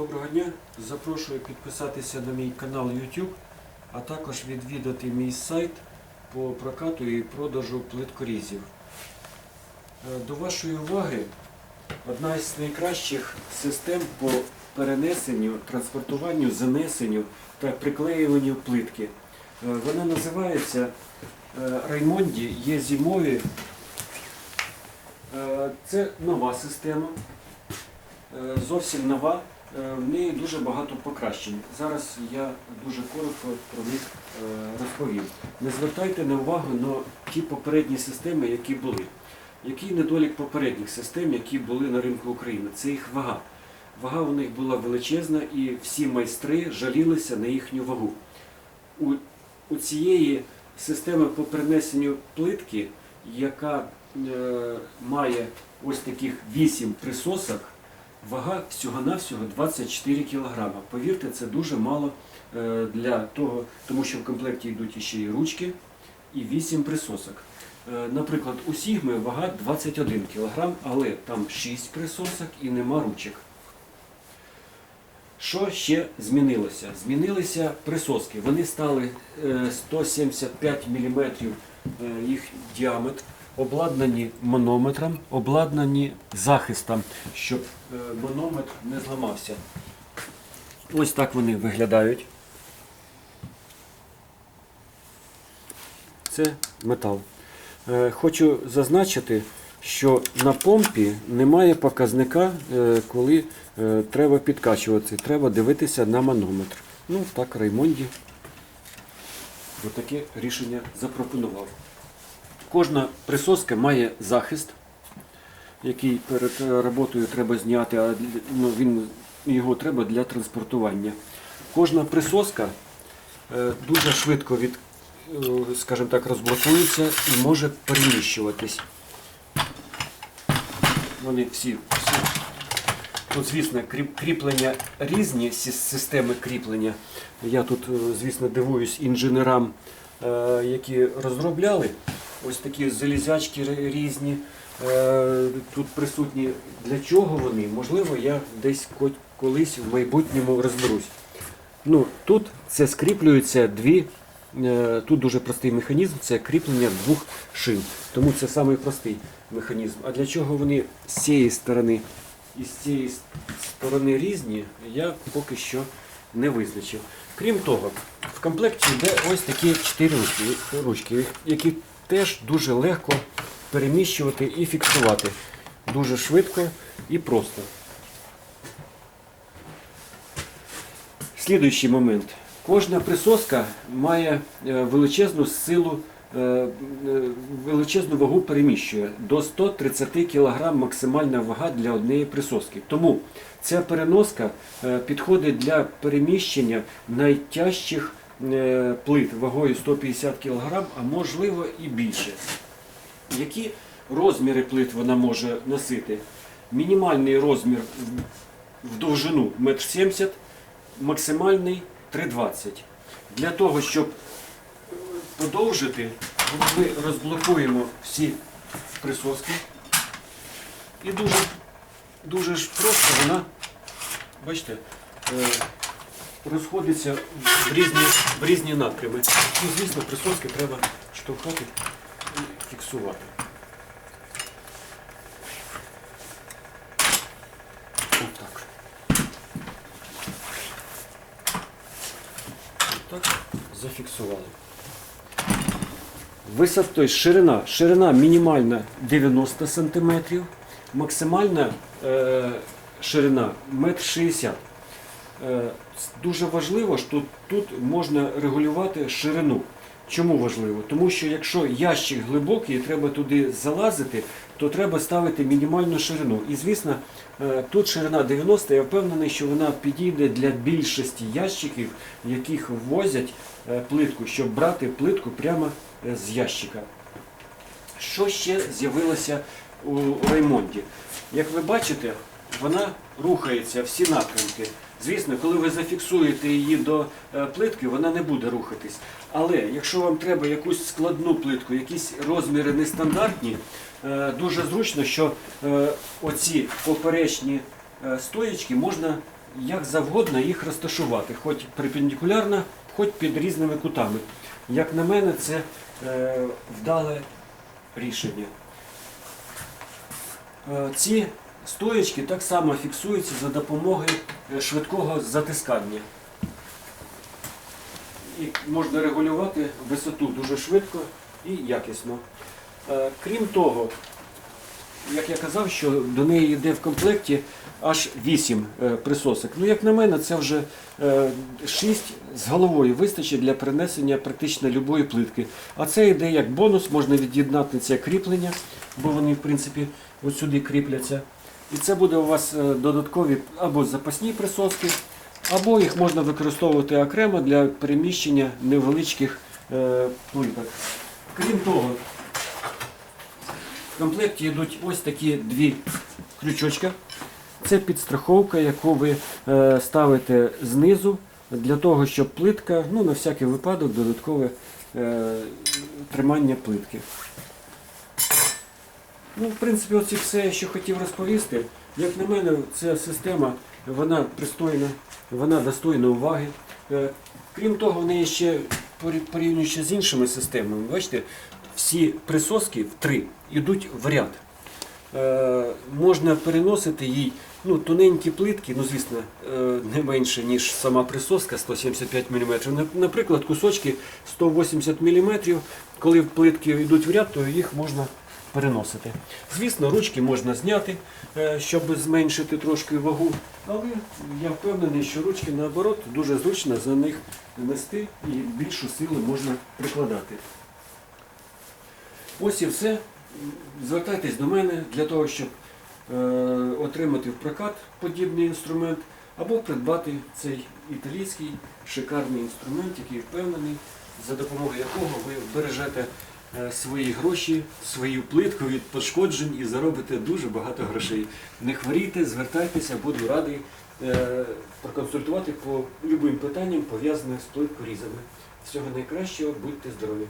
Доброго дня. Запрошую підписатися на мій канал YouTube, а також відвідати мій сайт по прокату і продажу плиткорізів. Е, До вашої уваги одна із найкращих систем по перенесенню, транспортуванню, занесенню та приклеюванню плитки. Е, Вона називається е, Раймонді, є зимові. Це нова система. Зовсім нова, в неї дуже багато покращень. Зараз я дуже коротко про них е, розповім. Не звертайте на увагу на ті попередні системи, які були. Який недолік попередніх систем, які були на ринку України? Це їх вага. Вага у них була величезна і всі майстри жалілися на їхню вагу. У, у цієї системи по перенесенню плитки, яка е, має ось таких 8 присосок, Вага всього-навсього 24 кг. Повірте, це дуже мало е, для того, тому що в комплекті йдуть ще і ручки і 8 присосок. Е, Наприклад, у Сігми вага 21 кг, але там 6 присосок і нема ручок. Що ще змінилося? Змінилися присоски. Вони стали е, 175 мм їх діаметр, обладнані манометром, обладнані захистом, щоб е, манометр не зламався. Ось так вони виглядають. Це метал. Е, Хочу зазначити, що на помпі немає показника, е, коли е, треба підкачувати. Треба дивитися на манометр. Ну так, Раймонді таке рішення запропонував. Кожна присоска має захист, який перед е, роботою треба зняти, а ну, він, його треба для транспортування. Кожна присоска е, дуже швидко від, е, скажімо так, розблокується і може переміщуватись. Вони всі, всі. Тут, звісно, кріплення різні системи кріплення. Я тут, е, звісно, дивуюсь інженерам, е, які розробляли. Ось такі залізячки різні. е, Тут присутні. Для чого вони? Можливо, я десь колись в майбутньому розберусь. Ну, тут це скріплюються дві. Тут дуже простий механізм, це кріплення двох шин. Тому це самий простий механізм. А для чого вони з цієї сторони і з цієї сторони різні, я поки що не визначив. Крім того, в комплекті йде ось такі чотири ручки, які теж дуже легко переміщувати і фіксувати. Дуже швидко і просто. Слідуючий момент. Кожна присоска має е, величезну силу, величезну вагу переміщує. До 130 кг максимальна вага для однієї присоски. Тому ця переноска е, підходить для переміщення найтяжчих е, плит вагою 150 кг, а можливо і більше. Які розміри плит вона може носити? Мінімальний розмір в довжину 1,70 м, максимальний 3,20 м. Для того, щоб подовжити, ми розблокуємо всі присоски. І дуже, дуже ж просто вона, бачите, е, розходиться в різні, в різні напрями. Ну, звісно, присоски треба штовхати і фіксувати. Отак. Так, зафіксували. Висота, ширина. Ширина мінімальна 90 см, максимальна е, ширина 1,60 м. Е, дуже важливо, що тут, можна регулювати ширину. Чому важливо? Тому що якщо ящик глибокий і треба туди залазити, то треба ставити мінімальну ширину. І звісно, е, тут ширина 90, я впевнений, що вона підійде для більшості ящиків, яких ввозять е, плитку, щоб брати плитку прямо з ящика. Що ще з'явилося у Раймонді? Як ви бачите, вона рухається всі напрямки. Звісно, коли ви зафіксуєте її до е, плитки, вона не буде рухатись. Але якщо вам треба якусь складну плитку, якісь розміри нестандартні, е, дуже зручно, що е, оці поперечні е, стоєчки можна як завгодно їх розташувати, хоч перпендикулярно, хоч під різними кутами. Як на мене, це е, вдале рішення. Е, Ці стоячки так само фіксуються за допомогою е, швидкого затискання. І можна регулювати висоту дуже швидко і якісно. Е, Крім того, як я казав, що до неї йде в комплекті аж 8 присосок. Ну, як на мене, це вже 6 з головою вистачить для перенесення практично любої плитки. А це йде як бонус, можна від'єднати це кріплення, бо вони, в принципі, от сюди кріпляться. І це буде у вас е, додаткові або запасні присоски, або їх можна використовувати окремо для переміщення невеличких е, плиток. Крім того, в комплекті йдуть ось такі дві крючочка. Це підстраховка, яку ви е, ставите знизу для того, щоб плитка, ну на всякий випадок, додаткове е, тримання плитки. Ну, в принципі, оце все, що хотів розповісти. Як на мене, ця система вона пристойна, вона достойна уваги. Е, Крім того, в неї ще порівнюючи з іншими системами, бачите, всі присоски в три йдуть в ряд. Е, можна переносити їй ну, тоненькі плитки, ну звісно, е, не менше, ніж сама присоска 175 мм. Наприклад, кусочки 180 мм, коли плитки йдуть в ряд, то їх можна переносити. Звісно, ручки можна зняти, е, щоб зменшити трошки вагу, але я впевнений, що ручки наоборот дуже зручно за них нести і більшу силу можна прикладати. Ось і все. Звертайтесь до мене для того, щоб отримати в прокат подібний інструмент або придбати цей італійський шикарний інструмент, який впевнений, за допомогою якого ви бережете е, свої гроші, свою плитку від пошкоджень і заробите дуже багато грошей. Не хворійте, звертайтеся, буду радий е, проконсультувати по любим питанням, пов'язаним з плиткорізами. Всього найкращого, будьте здорові!